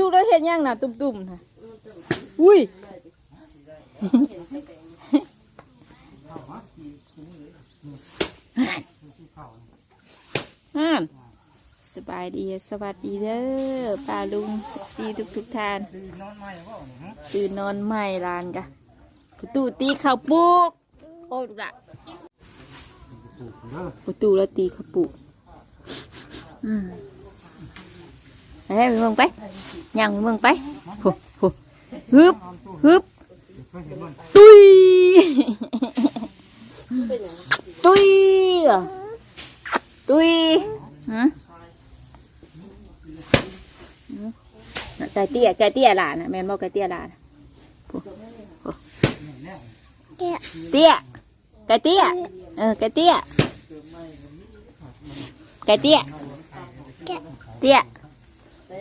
ตู้เราเห็นยังน่ะ ตุ่มๆน่ะอุ้ยอ่านสบายดีสวัสดีเด้อป้าลุงซีทุกทุกๆท่านตื่นนอนใหม่บ่เนี่ยฮะตื่นนอนใหม่ลานกะประตูตีข้าวปลูกโอ้ดูละถูกเด้อประตูแล้วตีข้าวปลูกอืม ไปให้ไปเมืองไปย่างไปเมืองไปโหโหฮึบฮึบ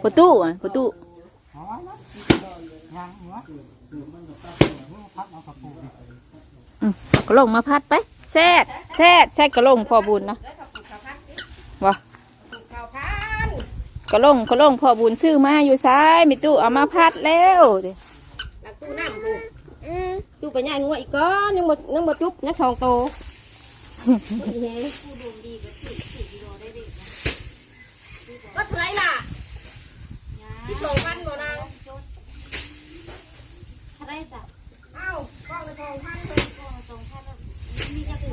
ประตูอะประตูเอาไว้นะยังหัวพัดเอากระปุกนี่อืมเอากระลงมาพัดไปแซดแซดแซดกระลงพอบุญเนาะวะกระลงกระลงพอบุญซื้อมาอยู่ซ้ายมีตู้เอามาพัดแล้วเด้หลักตู้น้ำกูตู้ไปย่างงัวอีกก้อนยังหมดยังหมดจุ๊บนักสองโตก็เท่าไหรล่ะ ที่โตพันกว่นางอะไรจ้ะเอ้าก้อนละสองพันเลยก้อนละสองพันมีจะถือ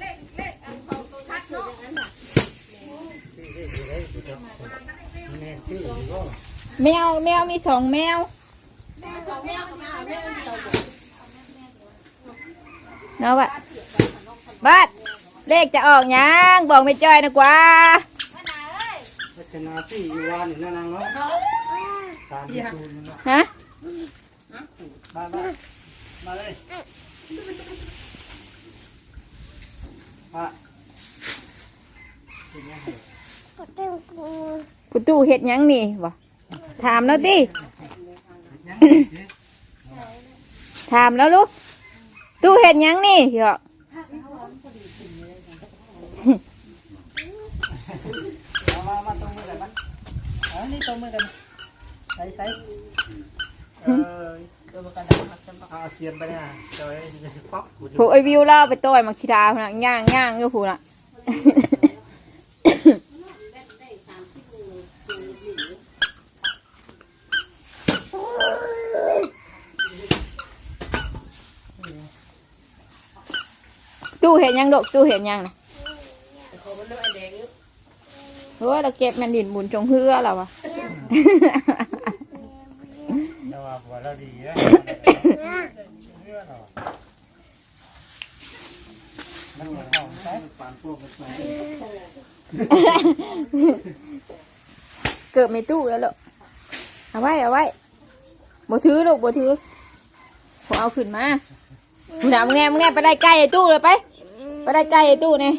เลขเลขอันสองตัวชัดเนาะแม่ชื่อบ่แมวแมวมีสองแมวสองแมวมาแมวเดียวเนาะวะบัดเลขจะออกยังบอกไม่จ้อยนะกว่า พัฒนาที่อยู่วานนี่นั่นนางเนาะตามที่ชูนี่นะฮะมามามาเลยมาเป็นยังไงประตูเฮ็ดหยังนี่วะถามแล้วติยังไง ถามแล้วลูกตู้เฮ็ดหยังนี่เหรอ เอามามาตรงมือกันมัน เออนี่ตรงมือกันใส่ใส่เออเดี๋ยวมันกันเอาเสียนไปเนี่ยเดี๋ยวไอ้จะป๊อกกูจะผู้ไอวิวเมตุแล้ววะแต่ว่าหัวเราดีนะเลือดหรอมันเหมือนของใช้ปานพวกมันใช้เกิดไม่ตู้แล้วลูกเอาไว้เอาไว้บ่ถือลูกบ่ถือผมเอาขึ้นมามึงเอามึงแง่มึงแง่ไปได้ใกล้ไอ้ตู้เลยไป ไปได้ใกล้ไอ้ตู้เนี่ย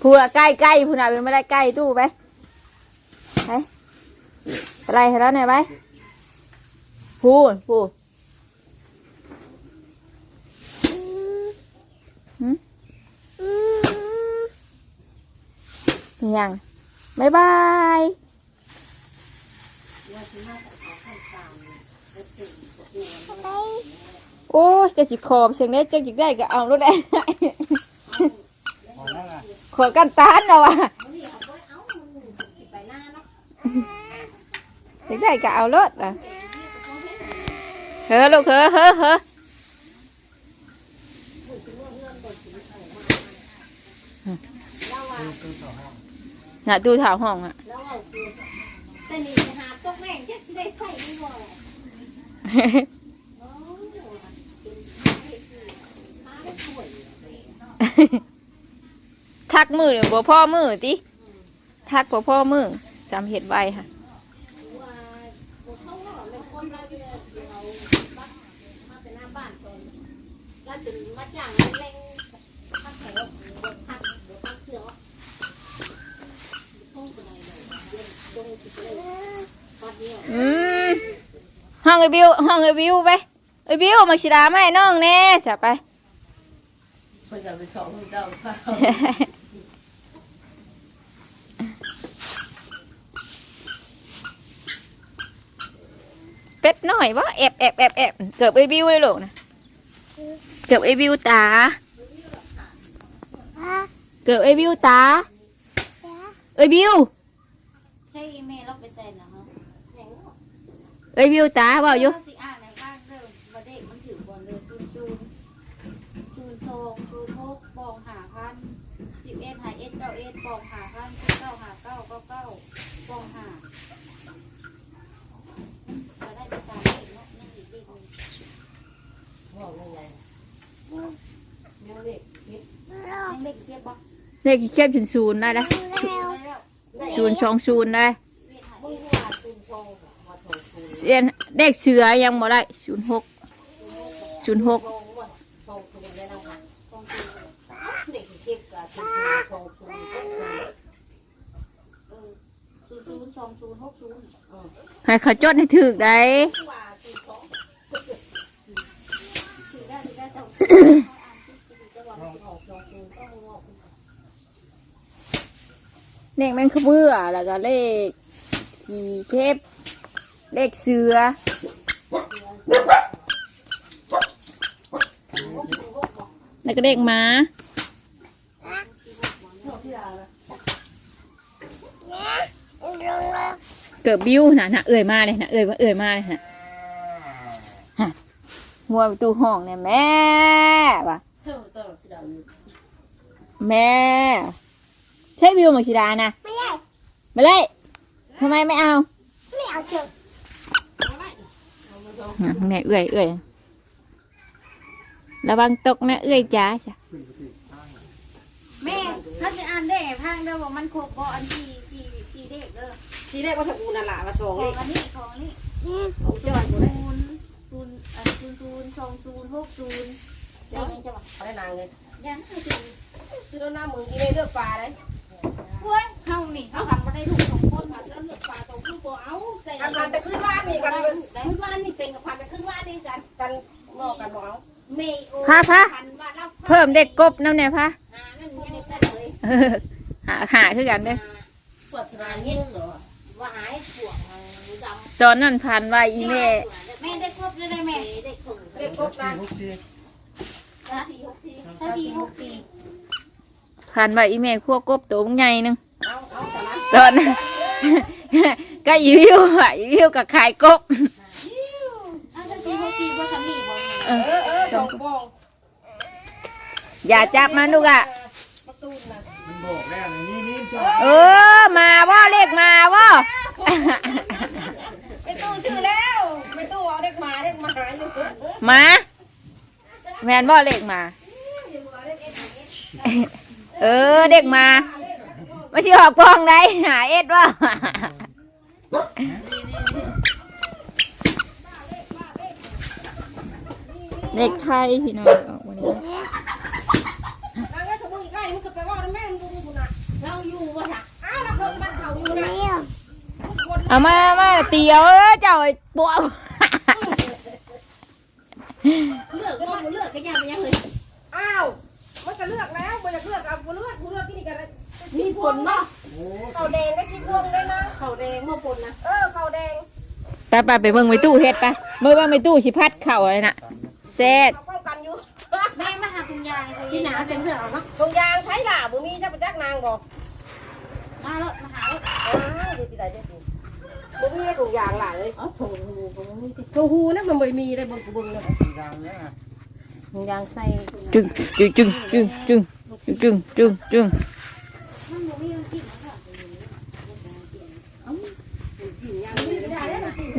พูดใกล้ใกล้พูดเอาไปไม่ได้ใกล้ตู้ไป ไปไปไล่ให้แล้วเนี่ยไปพูดพูดหืมยังบ๊ายบายโอ้จะสิขอบเสียงได้จะจิกได้ก็เอารถได้ขอกันตานเอาว่ะ จิกได้ก็เอารถอะเฮ้อลูกเฮ้อเฮ้อเฮ้อน่ะดูถาวห้องอะทักมือหรือบ่พ่อมือติทักบ่พ่อมือ สามเห็ดไวค่ะแล้วถึงมาจ้างเล่งพักแถวพักพักเครื่องห้องอะไรเลยดงสิเลยปัดเนี่ยอืมห้องไอบิวห้องไอบิวไปไอบิวมาชิดามาให้น้องแน่จะไป เพิ่นจะไปสองคนเจ้าอยบ่แอบแอบแอบแอบเกือบไอบิวเลยลูกนะเกือบไอบิวตาเกือบไอบิวตาเอ้ยบิวใช่แม่เราไปใส่นะฮะเอ้ยบิวตาเว่าอยู่สิอ่านในบ้านเริ่มมาเด็กมันถือบอลเลยจูนจูนจูนโชงจูนโมกบองหาพันสิบเอ็ดหาเอ็ดเก้าเอ็ดบองหาพันสิบเก้าหาเก้าเก้าเก้าบองหา เลขเข้มชุนซูนได้ละชูนย์องศูนได้เสียนเลขเสือยังบ่ได้ชูนหกชูนหกให้เขาจดให้ถึกได้ เลขแมงขบื้อแล้วก็เลขขี่เข็บเลขเสือแล้วก็เลขหมาเกิดบิ้วนะนะเอ่ยมาเลยนะเอ่ยมาเอ่ยมาเลยนะฮะหัวประตูห้องเนี่ยแม่ว่ะเท่าต่อสิดาแม่ ใช่วิวมักชิดานะไม่ได้ไม่เลยทำไมไม่เอาไม่เอาเถอะอะแม่เอ่ยเอ่ยระวังตกนะเอ่ยจ้าจ้ะแม่ถ้าจะอ่านได้พังเด้อว่ามันครบบ่อันที่ที่ที่เด็กเด้อทีแรกว่าถ้ากูน่ะล่ะมาโชงขอนี่งอันนี้ของอันนี้ของเจ้ากูศูได้นย์ศูนย์อันศูนย์ศูนย์สองศูนย์หกศูนย์เด็กยังจะว่าได้นางเลยยังไม่ถึงซื้อหน้ามึงกินได้เลือกปลาเลย เฮ้ยเฮานี่เฮาทำมาได้ลูกสองคนมาแล้วเลือกปลาตัวคือบ่เอาแต่กันกันแต่ขึ้นว่ามีกันขึ้นว่านี่เต็งกับพันแต่ขึ้นว่านี่กันกันบอกันบอกเอาเมย์โอพาพาพันว่าเราเพิ่มเด็กกบน้ำเนี่ยพะหานั่นยังได้เลยเออหาหาคือกันเด้อปวดสบาเนี่ยเหรอว่าหายปวกดำตอนนั้นพันว่าอีแม่แม่ได้ครบเลยได้แม่ได้ถึงได้ครบกันถ้าสี่หกสี่ถ้าสี่หกสี่ ผ่านใบอีเม่ขั้วกบตัวใหญ่นึงตอนก็ยิ้วอะยิ้วกับขายกบอย่าจับมันลูกอะเออมาว่าเลขมาว่าไม่ตู้ชื่อแล้วไม่ตู้เอาเลขมาเลขมาอยู่มาแมนว่าเลขมา เออเด็กมาไม่ใช่อหอกกองได้หาเอ็ดว่าเด็กไทยพี่น้องออกมาเนี่ยเอามามาเตี๋ยวเจ้าปวเลือกก็เลือกกันยังไงเลยอ้าวมันจะเลือกแล้ว มันจะเลือกเอาเลือกกูเลือกที่นี่กันเลยมีผลเนาะเขาแดงได้ชิพวงได้นะเขาแดงมาผลนะเออเขาแดงไปไปไปเบิ่งไปตู้เฮ็ดไปเมื่อเบิ่งไปตู้สิพัดเข่าอะไรน่ะเซ็ดเขาป้องกันอยู่แม่มาหาคุณยายที่หนาเป็นเพื่อนเนาะตรงยางใช้ล่ะมึงมีเจ้าปจักนางบอกมาแล้วมาหาแล้วอ้าวดีที่ไหนเด็ดมึงมีถุงยางหล่ะเลยอ๋อถุงหูถุมีถุงหูนะมันไม่มีได้บึงกูบึงเลยสีดำเนี่ยถุงยางใส่จึงจึงจึงจึง จึงจึงจึง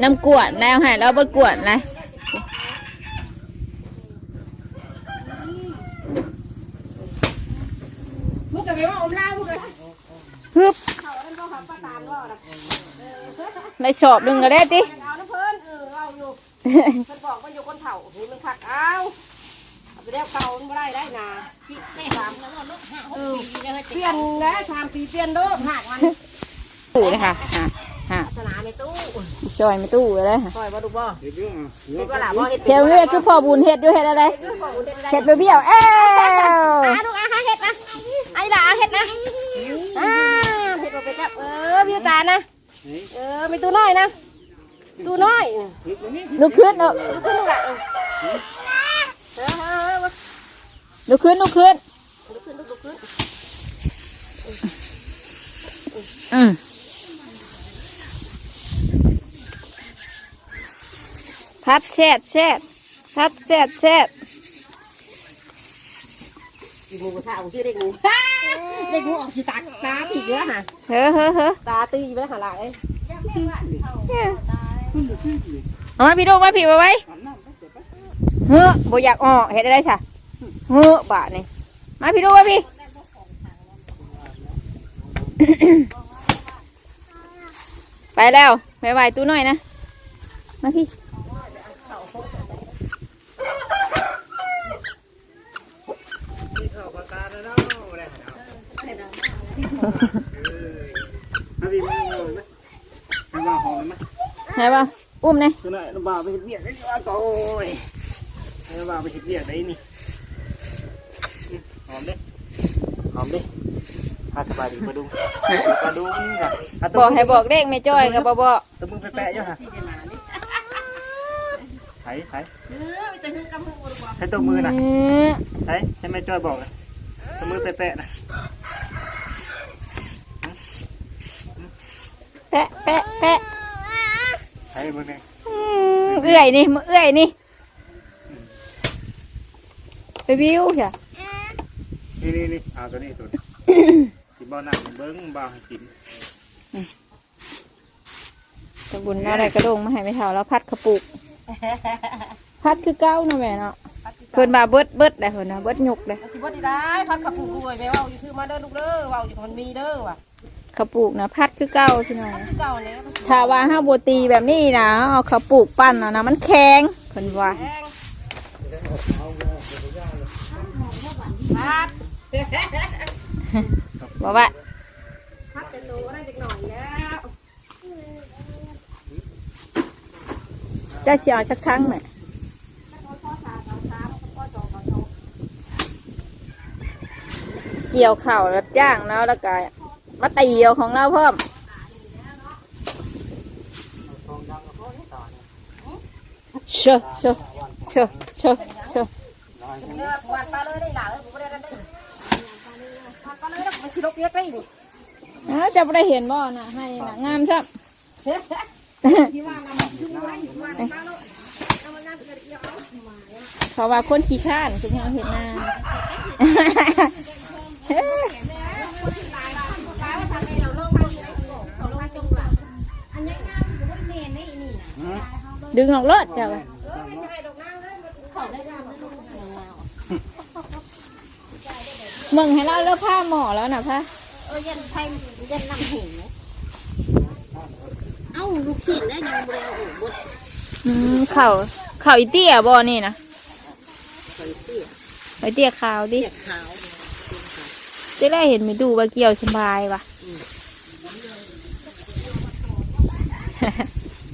น้ำกวดแล้วให้เราบดกวดเลยฮึบในชอบดึงก็ได้ติบอกว่าอยู่คนเผาหูมันผักเอา เอาไปแล้วเก่ามันไม่ได้ได้นาที่แม่สามแล้วเนาะเออเปลี่ยนแล้วสามปีเปลี่ยนโดดหักมันตู้เลยค่ะฮะฮะศาสนาในตู้ซอยไม่ตู้เลยฮะซอยบ่ดูบ่เดี๋ยวเรื่องอะเฮ็ดว่าล่ะบ่เฮ็ดเทวเรียกคือพ่อบุญเฮ็ดด้วยเฮ็ดอะไรเฮ็ดบ่เฮ็ดได้เฮ็ดไปเบี้ยวเอ้วอะลูกอะเฮ็ดนะไอ้ล่ะเฮ็ดนะอ่าเฮ็ดบ่ไปจับเออวิวตานะนี่เออมีตู้น้อยนะตู้น้อยลุกขึ้นเนาะตู้ขึ้นลูกละ เออเออเออเออลุกขึ้นลุกขึ้นลุกขึ้นลุกขึ้นอืมพัดแชดแชดพัดแชดแชดกินหมูกระทะของชื่อเด็กหมูเด็กหมูออกชื่อตาตาผีเยอะฮะเฮ้อเฮ้อเฮ้อตาตีไปหาหลายเอามาพี่ดูมาพี่มาไว้ เฮ้อบ่อยากออกเห็ดอะไรซะเฮ้อบาทนี่มาพี่ดูมาพี่ไปแล้วไปไหวตู้หน่อยนะ มาพี่ที่เข้าปากกาแล้วเนาะได้หาเอาเอาพี่มาเอาไหมให้ว่าหอมไหมไหนบ้างอุ้มเนี่ยตัวน่ะน้ำบ่าวไปเฮ็ดเวียกได้ว่าโอ้ย ให้น้ำบ่าวไปเฮ็ดเวียกได้นี่อืมหอมเด้หอมเด้พาสบายดีมาดุงมาดุงค่ะะตัวบอกให้บอกเลขไม่จ้อยกับบ่บอกตัวมึงไปแปะอยู่ฮะไถไถเออไปแต่หึงกำหึงบ่ดีกว่าให้ตัวมือน่ะอืมไถให้แม่จ้อยบอกนะตัวมือไปแปะนะแปะแปะแปะไถมึงเนี่ยอืมเอื้อยนี่มาเอื้อยนี่ ไปวิวจ้ะนี่นี่นี่เอาตัวนี้ตัวนี้ที่บ่อน้ำเบิ้งบ่าวให้กินตะบุญอะไรกระดงมาให้ไม่เท่าแล้วพัดกระปุก พัดคือเก้าเนาะแม่เนาะเพิ่นมาเบิดเบิดเลยเพิ่นนะเบิดหยกเลยสิบ่ได้ได้พักกับผู้รวยไปเว้าอยู่คือมาเด้อลูกเด้อเว้าอยู่มันมีเด้อว่ะกระปุกนะพัดคือเก้าที่น้อยคือเก่าแล้วถ้าว่าห้าโบตีแบบนี้นะเอากระปุกปั้นนะนะมันแข็งเพิ่นว่าแพง พัดบอกว่าพัดจะโตได้จักหน่อยแล้วเจะเสียวสักครั้งไหมเกี่ยวเข่ารับจ้างเนาะแล้วก็มาตีเอาของเราเพิ่มเชอะเชอะเชอะเชอะเชอะเด้อวดปลาเลยได้หล่ะเอ้ย บ่ได้ได้เด้อวาดปลาเลยแล้วมันสิลกเรียกได้นี่อ้าวจะไม่ได้เห็นบ่นะให้นะงามใช่ที่ว่านำอยู่ไว้วาดปลาเลยเอามันน่าจะเอียวเอาเขาว่าคนขี้ข้านคือเขาเห็นหน้าดึงออกรถเจ้า ก็มึงให้เราเลือกผ้าหมอแล้วนะผ้าเออยันไทยยันนำเห็นไหมเอ้าลูกชิ้นแล้วยังบ่ได้เอาออกบดอืมเข่าเข่าอีเตี้ยบ่นี่นะใส่เตี้ยไอเตี้ยขาวดิเตี้ยขาวจะได้เห็นมีดูว่าเกี่ยวสบายว่ะ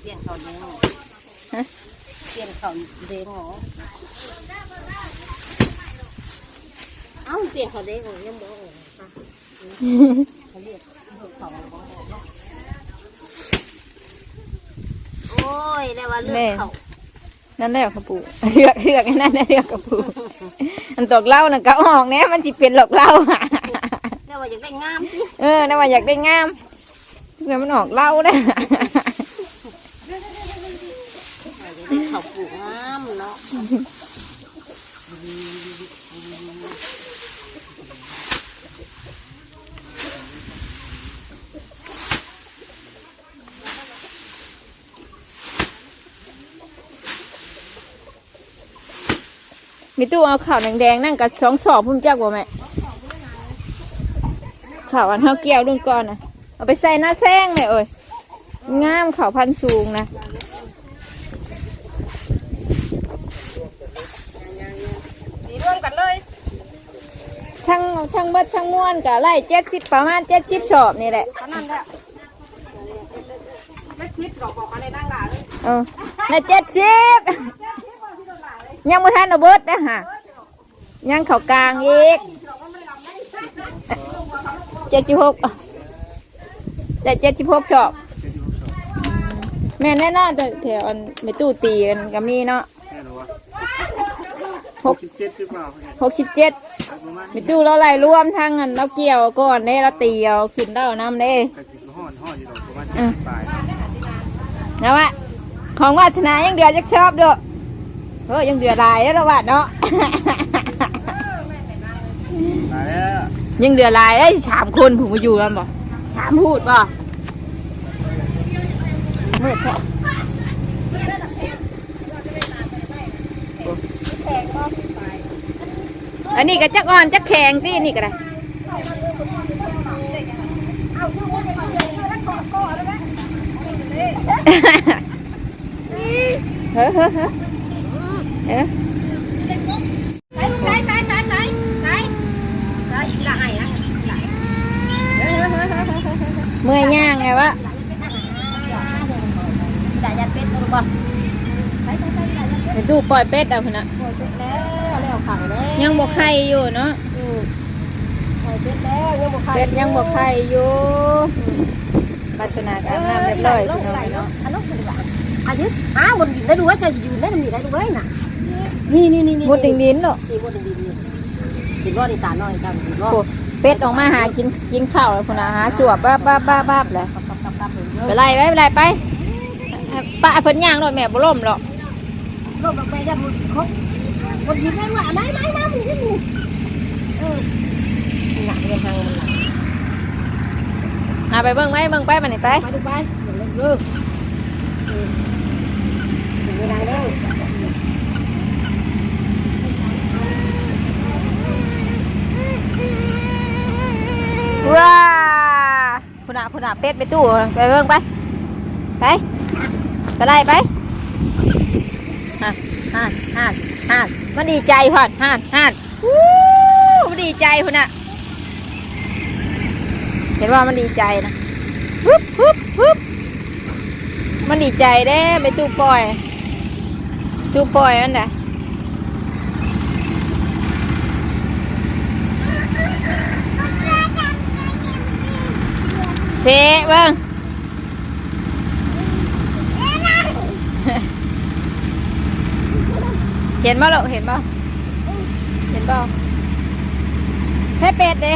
เตี้ยเขาแดงเตี้ยเขาแดงเหรอ เอ้าเตี้ยเขาแดงของยังบ่ออกค่ะเขาเรียกเขาบ่ออกเนาะโอ้ยได้ว่าเลือกเขานั่นแหละกระปูเลือกเลือกไอ้นั่นน่ะเลือกกระปูอันตกเหล่าน่ะก็ออกแน่มันสิเป็นหลอกเหล่าได้ว่าอยากได้งามสิเออน่าว่าอยากได้งามเพื่อมันออกเหล่าได้ ได้เขาปลูกงามเนาะ มีตู้เอาข่าวแดงๆนั่งกับสองสอบพุ่มจักว่าแม่ข่าวอันเท่าเกี่ยวรุ่นก่อนนะเอาไปใส่หน้าแซงเลยเอ้ยงามข่าวพันธุ์สูงนะสีร่วมกันเลยทั้งทั้งเบัดทั้งม้วนกับไล่เจ็ดสิบประมาณเจ็ดสิบสอบนี่แหละเท่านั้นแหละไม่คิดหรอกบอกอะไรนั่งหล่ะเลยเออในเจ็ดสิบ ยังไม่ทันเอาเบิดนะฮะยังเขากลางอีกเจ็ดสิบหกแต่เจ็ดสิบหกสอบ แม่นแน่นอนแต่แถวอันไม่ตู้ตีกันก็มีเนาะแน่นอนวะหกสิบเจ็ดหรือเปล่าเนี่ยหกสิบเจ็ดประมาณไม่ตู้เราไล่รวมทั้งอันเราเกี่ยวก่อนเด้เราตีเอาขึ้นเราน้ำเด้กระสิบห่อนห่อนอยู่ดอกประมาณอืเจ็ดมสิบปลายนะวะของวาสนายังเดือจักชอบเด้อ เออยังเดือหลายแล้วละวะเนาะตายแล้วยังเดือหลายได้สามคนผมมาอยู่กันบ่สามพูดบ่มืดแท้อันนี้ก็จักอ่อนจักแข็งที่นี่ก็ได้เฮ้อเฮ้อเฮ้อ เอ๊ะเมื่อย่างไงวะดายาเป็ดูปล่อยเป็ดเอาคุณนะยเป็ดแน่แล้วฝังแน่ยังบกไข่อยู่เนาะปล่อยเป็ดยังบกไข่อยู่ปัจนาการน้ำเรียบร้อยคุณน้อยเนาะอันนี้อ้าวบนดินได้ด้วยจะอยู่ได้มันอยู่ได้ด้วยน่ะ นี่นี่นี่นี่มุดดิงดินเนาะนี่บนดินนี่กินว่าดีตาน้อยจังกินว่าโอ้เป็ดออกมาหากินกินข้าวแล้วพุ่นน่ะหาสวบบ้าบ้าบ้าบ้าเลยตับตับตับตับเยไปอะไล่ไปไปไล่ไปป้าเพิ่นย่างรถแม่บ่ล่มหรอกลงไปจะมุดครบบนยืนได้ว่าไหนไหนไหนมึงยืนอยู่เออหนักเลยทางมันหนักหาไปเบิ่งไหมเบิ่งไปมันนี่ไปไปดูไปอย่าเล่นเลิกอย่าเวลาเลิก ว้าพุ่นน่ะพุ่นน่ะเป็ดไปตู้ไปเบิ่งไป ไปไปไล่ไปฮะฮะฮะฮะมันดีใจพ่อนฮะฮะวู้มันดีใจพุ่นน่ะเห็นว่ามันดีใจนะฮึบฮึบฮึบมันดีใจเด้ไปตู้ปล่อย ตู้ปล่อยมันน่ะ เสะเบิ่งเห็นบ่ลูกเห็นบ่เห็นบ่ใช่เป็ดเด้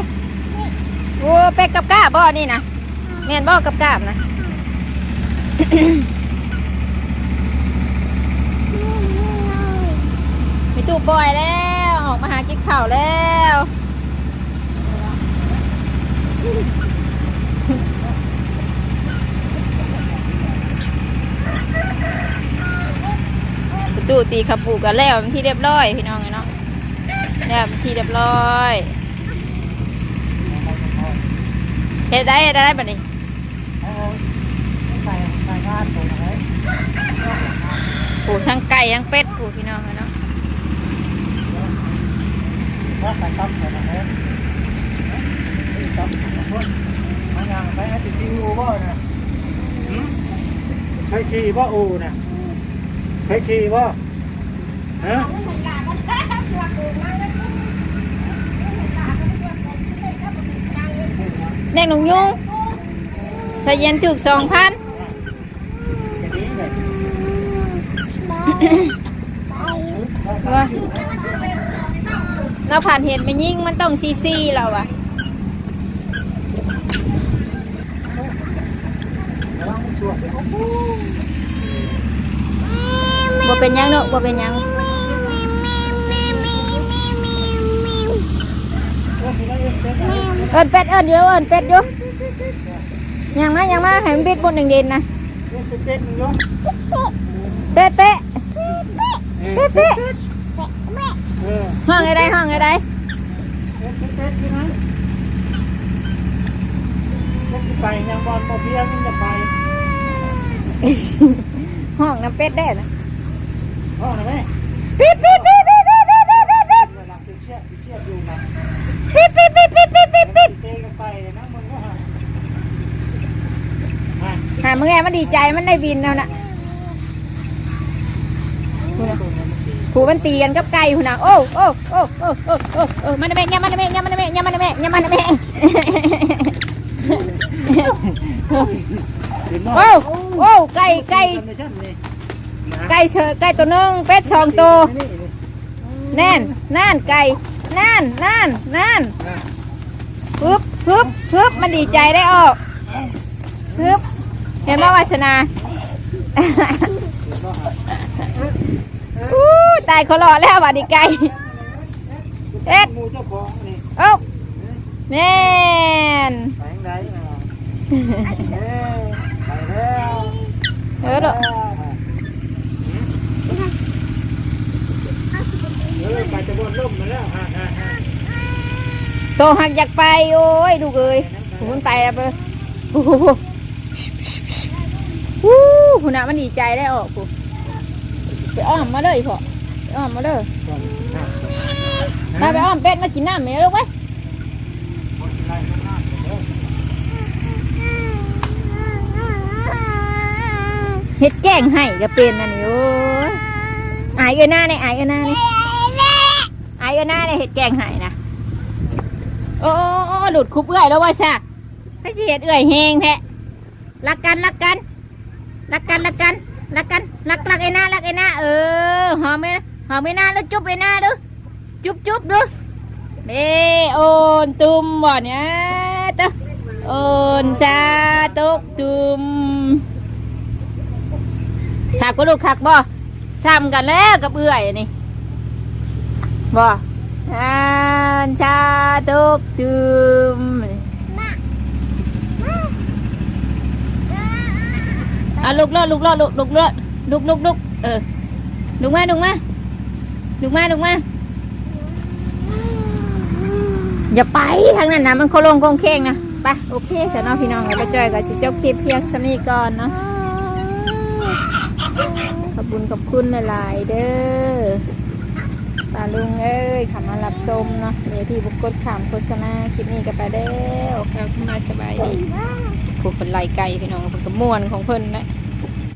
โอ้เป็ดกับก้าบบ่นี่นะแม่นบ่กับก้ามนะมีตู้ปล่อยแล้วออกมาหากินข้าวแล้วประ ตูตีขับปูกันแล้วเป็นที่เรียบร้อยพี่น้องเนาะแล้วเป็นที่เรียบร้อยเฮ็ดได้เฮ็ดได้บัดนี้ใส่ใส่งานผมไหมปูทั้งไก่ทั้งเป็ดปูพี่น้องเนาะว่าใส่ตับใส่ไหมตับคนเอายางไปให้ติดที่อูบ่นะ ใครขี่บ่อูนะใครขี่บ่ฮะแดงหนุ่งยุงใส่เย็นถึกสองพันอย่างนี้เลยว่าเราผ่านเห็นไปยิ่งมันต้องซีซีเราอะ ระวังมันสวด บ่เป็นหยังเนอะบ่เป็นหยังเอินเป็ดเอินเดี๋ยวเอินเป็ดอยู่ยังมายังมาให้มันเป็ดบนหนึ่งเด่นนะเต้นเนาะเป๊ะเป๊ะเป๊ะเป๊ะเออห้องไอ้ใดห้องไอ้ใดเป๊ะเป๊ะใช่ไหมไปยังบอลโมเพียงจะไปห้องน้ำเป็ดได้นะ ห้อนไหมปิ๊บปิ๊บปิ๊บปิ๊บปิ๊บปิ๊บปิ๊บปิ๊บปิ๊บเวลาเชี่ยเชี่ยดูนะปิ๊บปิ๊บปิ๊บปิ๊บปิ๊บปิ๊บปิ๊บเตะกันไปนะมึงก็หาหามึงไงมันดีใจมันได้บินแล้วน่ะผูมันตีกันกับไก่หุ่นะโอ้โอ้โอ้โอ้โอ้โอ้โอ้มันน่ะแม่ยามันน่ะแม่ยามันน่ะแม่ยมันน่ะแม่ยมันแม่โอ้โอ้ไก่ไก่ ไก่เชอไก่ตัวหนึงเป็ดสองตัวนี่นี่แน่นน่านไก่น่านน่านน่านอะปึ๊บปึ๊บปึ๊บมันดีใจได้ออกปึ๊บเห็นไหมวาสนาอู้ตายเขาหล่อแล้วบัดนี้ไก่เอ็ดหมูเจ้าของนี่โอ้าแม่นไปทางใดอะเอ้ยไปแล้วเออ เออไปจะบนล่มมาแล้วอะอะอะโตหักอยากไปโอ้ยดูกเอ้ยคุณไปอะเบอโอ้โหวู้คุณน่ะมันดีใจได้ออกกูไปอ้อมมาเลยพ่อไปอ้อมมาเลยก่อนอะมาไปอ้อมเป็ดมากินน้ำไหมลูกไว้ไล่ข้างหน้าเฮ็ดแกล้งให้ก็เป็นอันนี้โอ้ยอายเอ้ยหน้าเนี่ยอายเอ้ยหน้าเนี่ยายเอ้ยหน้าเนี่ยเฮ็ดแกงให้นะโอ้โอ้หลุดคุบเอื้อยแล้วว่าซะไม่สิเฮ็ดเอื้อยแหงแท้รักกันรักกันรักกันรักกันรักกันรักรักไอ้หน้ารักไอ้หน้าเออหอมไอ้หอมไอ้หน้าแล้วจุ๊บไอ้หน้าดูจุ๊บจุ๊บดูเด้โอนตุ่มบ่เนี่ยตะโอนซาตุกตุ่มขักก็ลูกขักบ่ซ้ำกันแล้วกับเอื่อยนี่ บ่อ่านชาตุกตุมอะลุกเลิศลุกเลิศลุกลุกเลิศลุกลุกลุกเออลุกมาลุกมาลุกมาลุกมาอย่าไปทางนั้นนะมันโคลงโคงเคงนะไปโอเคสำหรับพี่น้องแล้วก็จอยกับสิจบคลิปเพียงสนี้ก่อนเนาะขอบคุณขอบคุณหลายๆเด้อ ป้าลุงเอ้ยขับมารับชมเนาะเดี๋ยวที่บุกกดขามโฆษณาคลิปนี้ก็ไปแล้วเอาขึ้นมาสบายดีผูกคนไล่ไก่พี่น้องเพิ่นก็ม่วนของเพิ่นนะ